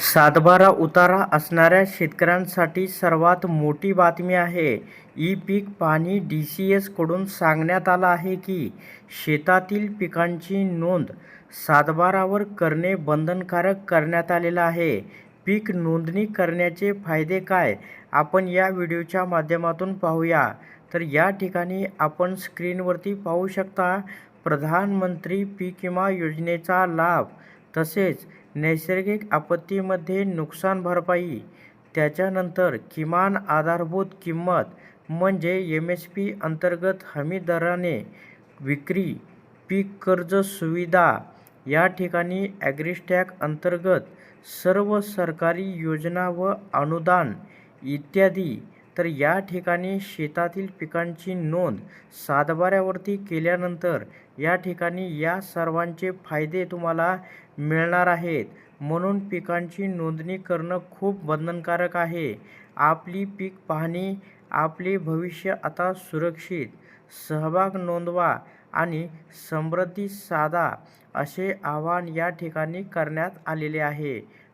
सातबारा उतारा असणाऱ्या शेतकऱ्यांसाठी सर्वात मोठी बातमी आहे. ई पीक पाणी डी सी एसकडून सांगण्यात आलं आहे की शेतातील पिकांची नोंद सातबारावर करणे बंधनकारक करण्यात आलेलं आहे. पीक नोंदणी करण्याचे फायदे काय? आपण या व्हिडिओच्या माध्यमातून पाहूया. तर या ठिकाणी आपण स्क्रीनवरती पाहू शकता प्रधानमंत्री पीक विमा योजनेचा लाभ तसेच नैसर्गिक आपत्तीमध्ये नुकसान भरपाई त्याच्यानंतर किमान आधारभूत किंमत म्हणजे एम एस पी अंतर्गत हमी दराने विक्री पीक कर्ज सुविधा या ठिकाणी ॲग्रिस्टॅक अंतर्गत सर्व सरकारी योजना व अनुदान इत्यादी तर या ठिकाणी शेतातील पिकांची नोंद सातबाऱ्यावरती केल्यानंतर या ठिकाणी या सर्वांचे फायदे तुम्हाला मिळणार आहेत. म्हणून पिकांची नोंदणी करणं खूप बंधनकारक आहे. आपली पीक पाहणी आपले भविष्य आता सुरक्षित सहभाग नोंदवा आणि समृद्धी साधा असे आवाहन या ठिकाणी करण्यात आलेले आहे.